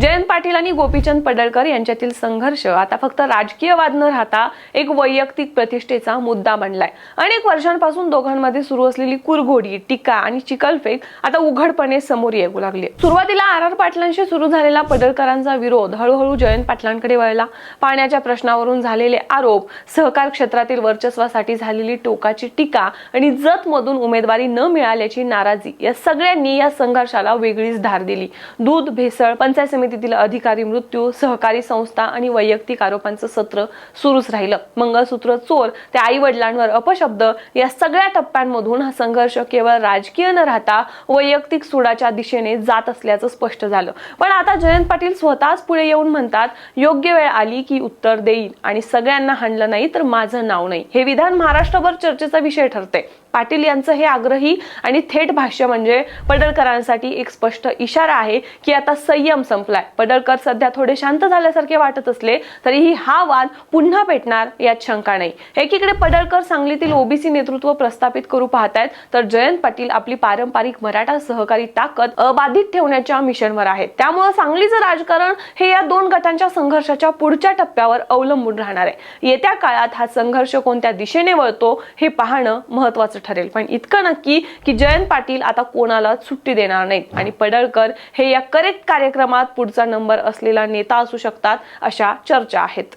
जयंत पाटील आणि गोपीचंद पडळकर यांच्यातील संघर्ष आता फक्त राजकीय वाद न राहता एक वैयक्तिक प्रतिष्ठेचा मुद्दा बनलाय. अनेक वर्षांपासून दोघांमध्ये सुरू असलेली कुरघोडी टीका आणि चिकलफेक आता उघडपणे समोर येऊ लागली सुरुवातीला आर आर पाटलांशी सुरू झालेला पडळकरांचा विरोध हळूहळू जयंत पाटलांकडे वळला. पाण्याच्या प्रश्नावरून झालेले आरोप सहकार क्षेत्रातील वर्चस्वासाठी झालेली टोकाची टीका आणि जतमधून उमेदवारी न मिळाल्याची नाराजी या सगळ्यांनी या संघर्षाला वेगळीच धार दिली. दूध भेसळ पंचायत समितीतील अधिकारी मृत्यू सहकारी संस्था आणि वैयक्तिक आरोपांचं सत्र सुरूच राहिलं. मंगळसूत्र चोर ते आई वडिलांवर अपशब्द या सगळ्या टप्प्यांमधून हा संघर्ष केवळ राजकीय न राहता वैयक्तिक सुडाच्या दिशेने जात असल्याचं स्पष्ट झालं. पण आता जयंत पाटील स्वतःच पुढे येऊन म्हणतात योग्य वेळ आली की उत्तर देईल आणि सगळ्यांना हाणलं नाही तर माझं नाव नाही. हे विधान महाराष्ट्रभर चर्चेचा विषय ठरते पाटील यांचं हे आग्रही आणि थेट भाष्य म्हणजे पडळकरांसाठी एक स्पष्ट इशारा आहे की आता संयम संपलाय. पडळकर सध्या थोडे शांत झाल्यासारखे वाटत असले तरीही हा वाद पुन्हा पेटणार यात शंका नाही. एकीकडे पडळकर सांगलीतील ओबीसी नेतृत्व प्रस्थापित करू पाहतायत तर जयंत पाटील आपली पारंपरिक मराठा सहकारी ताकद अबाधित ठेवण्याच्या मिशनवर आहेत. त्यामुळे सांगलीचं राजकारण हे या दोन गटांच्या संघर्षाच्या पुढच्या टप्प्यावर अवलंबून राहणार आहे. येत्या काळात हा संघर्ष कोणत्या दिशेने वळतो हे पाहणं महत्वाचं ठरेल. पण इतकं नक्की की जयंत पाटील आता कोणाला सुट्टी देणार नाहीत. आणि पडळकर हे या करेक्ट कार्यक्रमात पुढचा नंबर असलेला नेता असू शकतात अशा चर्चा आहेत.